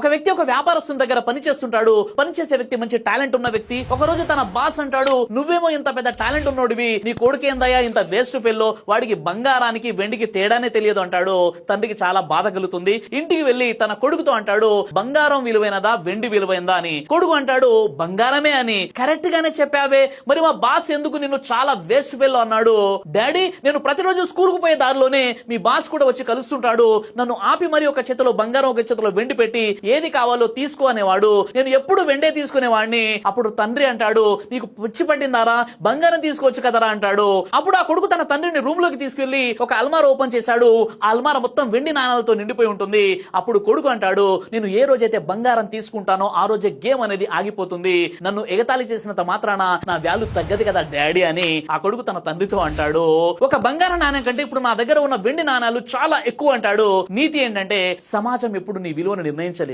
ఒక వ్యక్తి ఒక వ్యాపారస్తుని దగ్గర పని చేస్తుంటాడు పనిచేసే వ్యక్తి మంచి టాలెంట్ ఉన్న వ్యక్తి. ఒక రోజు తన బాస్ అంటాడు నువ్వేమో ఇంత పెద్ద టాలెంట్ ఉన్నోడివి నీ కొడుకేందయ్యా ఇంత వేస్ట్ ఫెల్లో వాడికి బంగారానికి వెండికి తేడానే తెలియదు అంటాడు. తండ్రికి చాలా బాధ కలుగుతుంది. ఇంటికి వెళ్ళి తన కొడుకుతో అంటాడు బంగారం విలువైనదా వెండి విలువైందా అని. కొడుకు అంటాడు బంగారమే అని. కరెక్ట్ గానే చెప్పావే మరి మా బాస్ ఎందుకు నిన్ను చాలా వేస్ట్ ఫెల్లో అన్నాడు? డాడీ నేను ప్రతిరోజు స్కూల్కు పోయే దారిలోనే మీ బాస్ కూడా వచ్చి కలుస్తుంటాడు. నన్ను ఆపి మరి ఒక చేతిలో బంగారం ఒక చేతిలో వెండి పెట్టి ఏది కావాలో తీసుకో అనేవాడు. నేను ఎప్పుడు వెండే తీసుకునేవాడిని అప్పుడు తండ్రి అంటాడు నీకు పుచ్చి పట్టిందారా? బంగారం తీసుకోవచ్చు కదరా? అంటాడు. అప్పుడు ఆ కొడుకు తన తండ్రిని రూమ్లోకి తీసుకెళ్ళి ఒక అల్మార ఓపెన్ చేశాడు. ఆ అల్మార మొత్తం వెండి నాణాలతో నిండిపోయి ఉంటుంది. అప్పుడు కొడుకు అంటాడు నేను ఏ రోజైతే బంగారం తీసుకుంటానో ఆ రోజే గేమ్ అనేది ఆగిపోతుంది. నన్ను ఎగతాళి చేసినంత మాత్రాన నా వాల్యూ తగ్గదు కదా డాడీ అని ఆ కొడుకు తన తండ్రితో అంటాడు. ఒక బంగారం నాణ్యం కంటే ఇప్పుడు నా దగ్గర ఉన్న వెండి నాణాలు చాలా ఎక్కువ అంటాడు. నీతి ఏంటంటే సమాజం ఎప్పుడు నీ విలువను నిర్ణయించలేదు.